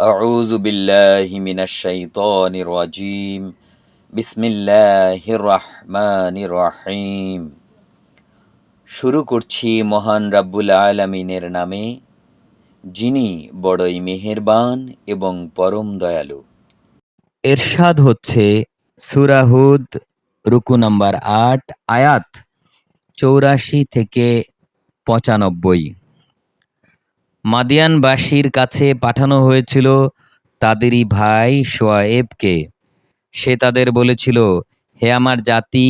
أعوذ بالله من الشيطان الرجيم بسم الله الرحمن الرحيم শুরু করছি মহান রাব্বুল আলামিনের নামে যিনি বড়ই মেহেরবান এবং পরম দয়ালু এরশাদ হচ্ছে সুরাহুদ রুকু নাম্বার আট আয়াত চৌরাশি থেকে পঁচানব্বই মাদিয়ানবাসীর কাছে পাঠানো হয়েছিল তাদেরই ভাই শোয়েবকে। সে তাদের বলেছিল, হে আমার জাতি,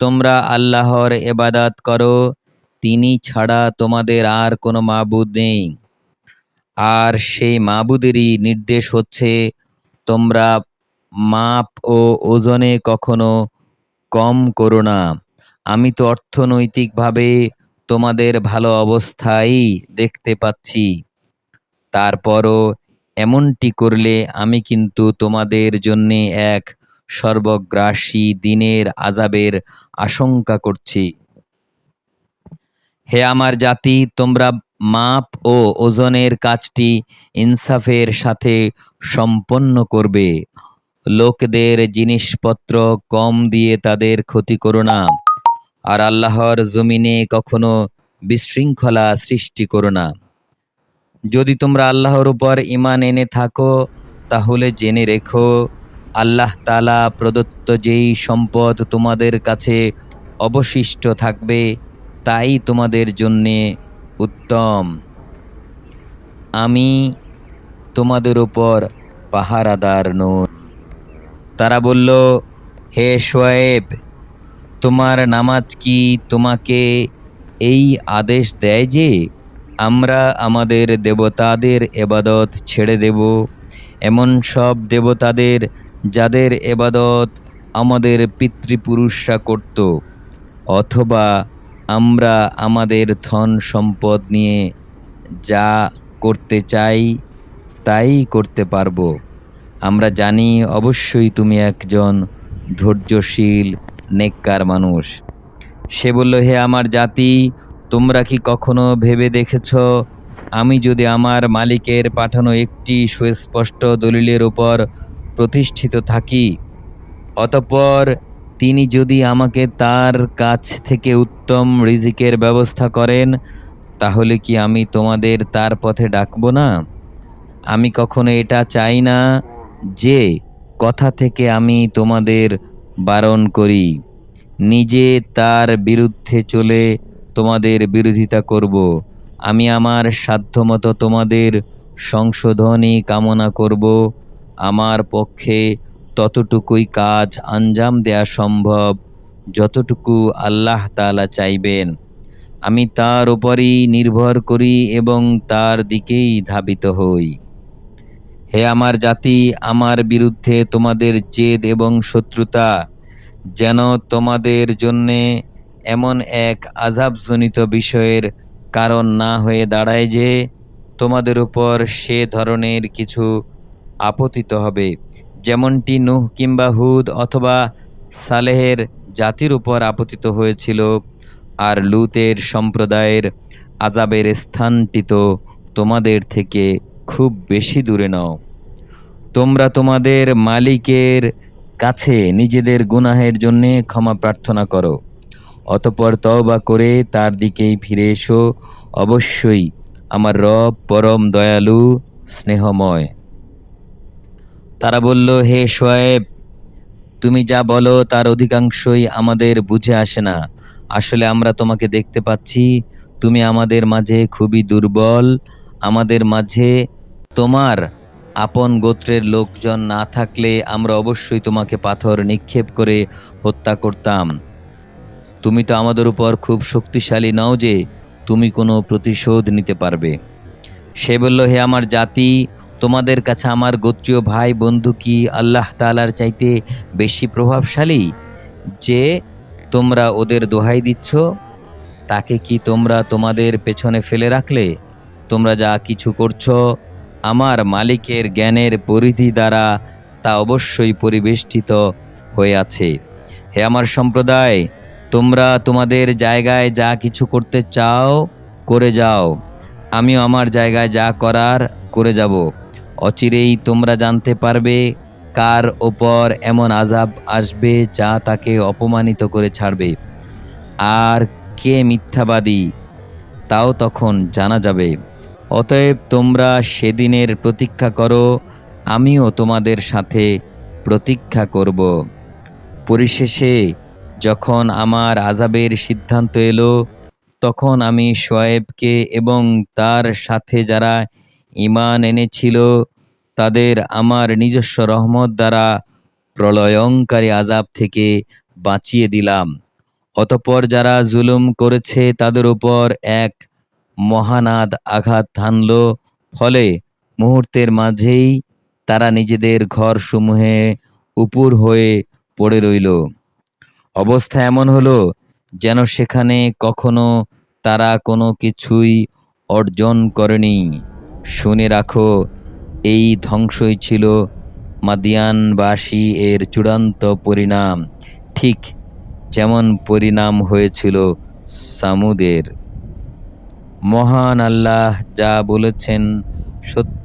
তোমরা আল্লাহর এবাদাত করো, তিনি ছাড়া তোমাদের আর কোনো মাবুদ নেই। আর সেই মাবুদেরই নির্দেশ হচ্ছে, তোমরা মাপ ও ওজনে কখনো কম করো না। আমি তো অর্থনৈতিকভাবে তোমাদের ভালো অবস্থাই দেখতে পাচ্ছি। তারপরও এমনটি করলে আমি কিন্তু তোমাদের জন্যে এক সর্বগ্রাসী দিনের আজাবের আশঙ্কা করছি। হে আমার জাতি, তোমরা মাপ ও ওজনের কাজটি ইনসাফের সাথে সম্পন্ন করবে। লোকদের জিনিসপত্র কম দিয়ে তাদের ক্ষতি করো না। আর আল্লাহর জমিনে কখনো বিশৃঙ্খলা সৃষ্টি করো না। যদি তোমরা আল্লাহর উপর ইমান এনে থাকো, তাহলে জেনে রেখো, আল্লাহ তালা প্রদত্ত যেই সম্পদ তোমাদের কাছে অবশিষ্ট থাকবে, তাই তোমাদের জন্যে উত্তম। আমি তোমাদের উপর পাহারাদার নই। তারা বলল, হে শোয়েব তোমার নামাজ কি তোমাকে এই আদেশ দেয় যে আমরা আমাদের দেবতাদের এবাদত ছেড়ে দেব? এমন সব দেবতাদের যাদের এবাদত আমাদের পিতৃপুরুষরা করত, অথবা আমরা আমাদের ধন সম্পদ নিয়ে যা করতে চাই তাই করতে পারব। আমরা জানি অবশ্যই তুমি একজন ধৈর্যশীল নেককার মানুষ। সে বলল, হে আমার জাতি, তোমরা কি কখনো ভেবে দেখেছ, আমি যদি আমার মালিকের পাঠানো একটি সুস্পষ্ট দলিলের উপর প্রতিষ্ঠিত থাকি? অতঃপর তিনি যদি আমাকে তার কাছ থেকে উত্তম রিজিকের ব্যবস্থা করেন, তাহলে কি আমি তোমাদের তার পথে ডাকবো না? আমি কখনো এটা চাই না যে, কথা থেকে আমি তোমাদের বারণ করি। নিজে তার বিরুদ্ধে চলে তোমাদের বিরোধিতা করব। আমি আমার সাধ্যমতো তোমাদের সংশোধনই কামনা করব। আমার পক্ষে ততটুকুই কাজ আঞ্জাম দেয়া সম্ভব, যতটুকু আল্লাহ তাআলা চাইবেন। আমি তার উপরই নির্ভর করি এবং তার দিকেই ধাবিত হই। হে আমার জাতি, আমার বিরুদ্ধে তোমাদের জেদ এবং শত্রুতা, যেন তোমাদের জন্যে এমন এক আজাবজনিত বিষয়ের কারণ না হয়ে দাঁড়ায় যে তোমাদের উপর সে ধরনের কিছু আপতিত হবে। যেমনটি নুহ কিংবা হুদ অথবা সালেহের জাতির উপর আপতিত হয়েছিল আর লুতের সম্প্রদায়ের আজাবের স্থানটি তো তোমাদের থেকে খুব বেশি দূরে নাও। তোমরা তোমাদের মালিকের কাছে নিজেদের গুনাহের জন্য ক্ষমা প্রার্থনা করো। অতপর তওবা করে তার দিকেই ফিরে এসো। অবশ্যই আমার রব পরম দয়ালু, স্নেহময়। তারা বলল, হে শোয়েব তুমি যা বলো তার অধিকাংশই আমাদের বুঝে আসে না। আসলে আমরা তোমাকে দেখতে পাচ্ছি, তুমি আমাদের মাঝে খুবই দুর্বল, আমাদের মাঝে তোমার আপন গোত্রের লোকজন না থাকলে আমরা অবশ্যই তোমাকে পাথর নিক্ষেপ করে হত্যা করতাম। তুমি তো আমাদের উপর খুব শক্তিশালী নও যে তুমি কোনো প্রতিশোধ নিতে পারবে। সে বলল, হে আমার জাতি, তোমাদের কাছে আমার গোত্রীয় ভাই, বন্ধু কি আল্লাহ তালার চাইতে বেশি প্রভাবশালী? যে তোমরা ওদের দোহাই দিচ্ছ, তাকে কি তোমরা তোমাদের পেছনে ফেলে রাখলে? তোমরা যা কিছু করছ আমার মালিকের জ্ঞানের পরিধি দ্বারা তা অবশ্যই পরিবেষ্টিত হয়ে আছে। হে আমার সম্প্রদায়, তোমরা তোমাদের জায়গায় যা কিছু করতে চাও, করে যাও। আমিও আমার জায়গায় যা করার, করে যাব। অচিরেই তোমরা জানতে পারবে কার ওপর এমন আজাব আসবে যা তাকে অপমানিত করে ছাড়বে। আর কে মিথ্যাবাদী, তাও তখন জানা যাবে। অতএব তোমরা সেদিনের প্রতীক্ষা করো, আমিও তোমাদের সাথে প্রতীক্ষা করব। পরিশেষে যখন আমার আজাবের সিদ্ধান্ত এলো, তখন আমি শোয়েবকে এবং তার সাথে যারা ইমান এনেছিল, তাদের আমার নিজস্ব রহমত দ্বারা প্রলয়ঙ্কারী আজাব থেকে বাঁচিয়ে দিলাম। অতপর যারা জুলুম করেছে, তাদের উপর এক মহানাদ আঘাত হানল, ফলে মুহূর্তের মাঝেই তারা নিজেদের ঘর সমূহে উপুর হয়ে পড়ে রইল। অবস্থা এমন হলো যেন সেখানে কখনো তারা কোনো কিছুই অর্জন করেনি। শুনে রাখো, এই ধ্বংসই ছিল মাদিয়ানবাসী এর চূড়ান্ত পরিণাম। ঠিক যেমন পরিণাম হয়েছিল সামুদের। মহান আল্লাহ যা বলেছেন সত্য